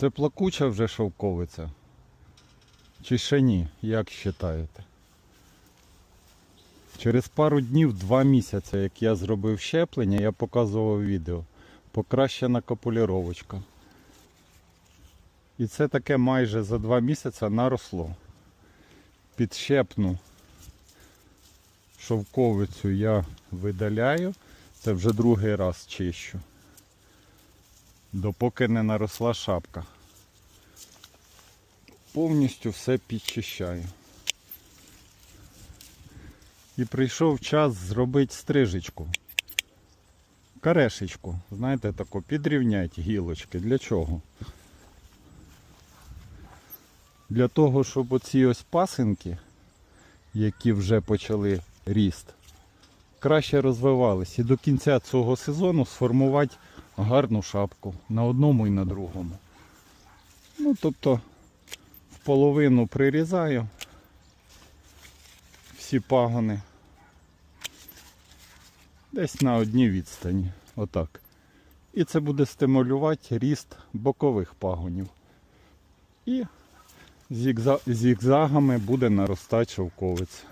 Це плакуча вже шовковиця. Чи ще ні, як вважаєте? Через пару днів, два місяці, як я зробив щеплення, я показував відео. Покращена копуліровочка. І це таке майже за два місяці наросло. Підщепну шовковицю я видаляю. Це вже другий раз чищу. Допоки не наросла шапка. Повністю все підчищаю. І прийшов час зробити стрижечку. Карешечку, знаєте, таку, підрівняти гілочки. Для чого? Для того, щоб оці ось пасинки, які вже почали ріст, краще розвивались і до кінця цього сезону сформувати гарну шапку на одному і на другому. Ну, тобто, в половину прирізаю всі пагони. Десь на одній відстані. Отак. І це буде стимулювати ріст бокових пагонів. І зігзагами буде наростати шовковиця.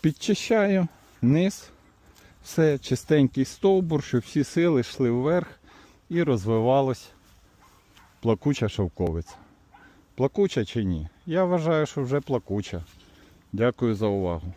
Підчищаю низ, все чистенький стовбур, щоб всі сили йшли вверх і розвивалась плакуча шовковиця. Плакуча чи ні? Я вважаю, що вже плакуча. Дякую за увагу.